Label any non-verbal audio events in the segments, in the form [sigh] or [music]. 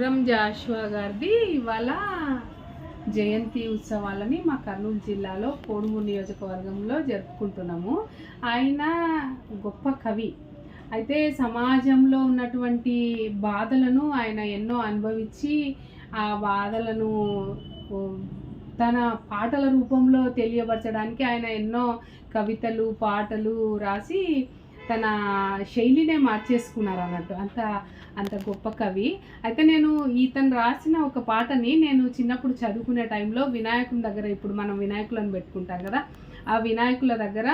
గుర్రం జాషువా గారిది ఇవాళ జయంతి ఉత్సవాలని మా కర్నూలు జిల్లాలో కోడుమూరు నియోజకవర్గంలో జరుపుకుంటున్నాము. ఆయన గొప్ప కవి. అయితే సమాజంలో ఉన్నటువంటి బాధలను ఆయన ఎన్నో అనుభవించి ఆ బాధలను తన పాటల రూపంలో తెలియపరచడానికి ఆయన ఎన్నో కవితలు పాటలు రాసి తన శైలినే మార్చేసుకున్నారు అన్నట్టు. అంత అంత గొప్ప కవి. అయితే నేను ఇతను రాసిన ఒక పాటని నేను చిన్నప్పుడు చదువుకునే టైంలో వినాయకుని దగ్గర ఇప్పుడు మనం వినాయకులను పెట్టుకుంటాం కదా ఆ వినాయకుల దగ్గర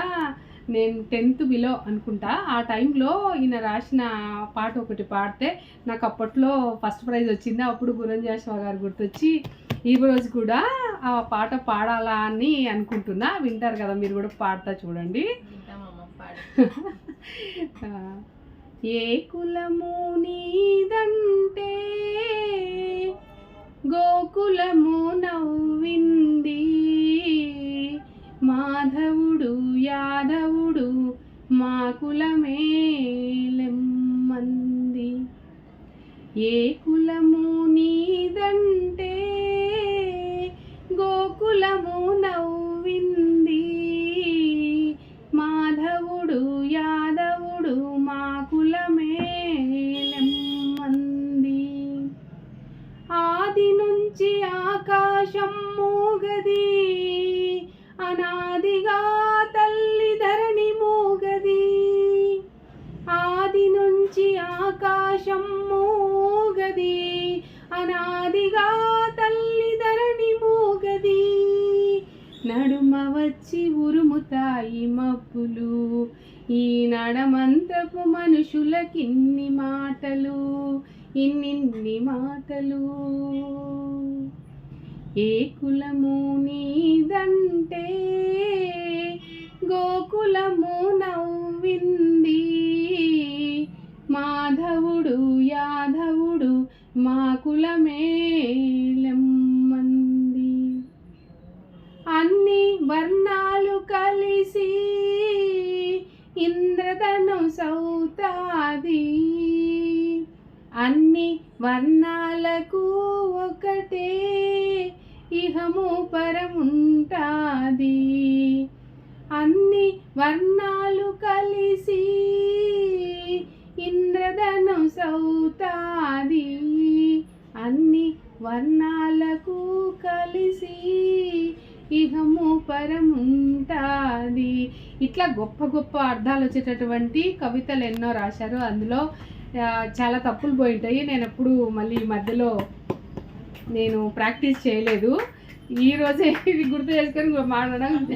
నేను టెన్త్ బిలో అనుకుంటా ఆ టైంలో ఈయన రాసిన పాట ఒకటి పాడితే నాకు అప్పట్లో ఫస్ట్ ప్రైజ్ వచ్చింది. అప్పుడు గురంజాశ్వా గారు గుర్తొచ్చి ఈ రోజు కూడా ఆ పాట పాడాలా అని అనుకుంటున్నా. వింటారు కదా మీరు కూడా పాడతా చూడండి. [laughs] ఏ కులము నీదంటే గోకులము నవ్వింది. మాధవుడు యాదవుడు మా కులమేలెమ్మంది ఏ కులము మాధవుడు యాదవుడు మా కులమేలెమ్మంది ఆది నుంచి ఆకాశం మూగది అనాదిగా తల్లి ధరణి మూగది. ఆది నుంచి ఆకాశం మూగది అనాదిగా తల్లి వచ్చి ఉరుముతాయి మబ్బులు. ఈ నడమంతపు మనుషులకిన్ని మాటలు ఇన్నిన్ని మాటలు. ఏ కులము నీదంటే గోకులము సౌతాది అన్ని వర్ణాలకు ఒకటే ఇహము పరముంటాది. అన్ని వర్ణాలు కలిసి ఇంద్రధను సౌతాది. అన్ని వర్ణాలకు కలిసి ఇహము పరముంటాది. ఇట్లా గొప్ప గొప్ప అర్థాలు వచ్చేటటువంటి కవితలు ఎన్నో రాశారు. అందులో చాలా తప్పులు పోయి ఉంటాయి నేను ఎప్పుడు మళ్ళీ ఈ మధ్యలో నేను ప్రాక్టీస్ చేయలేదు. ఈ రోజే [laughs] ఇది గుర్తు చేసుకొని మాట్లాడడం [laughs]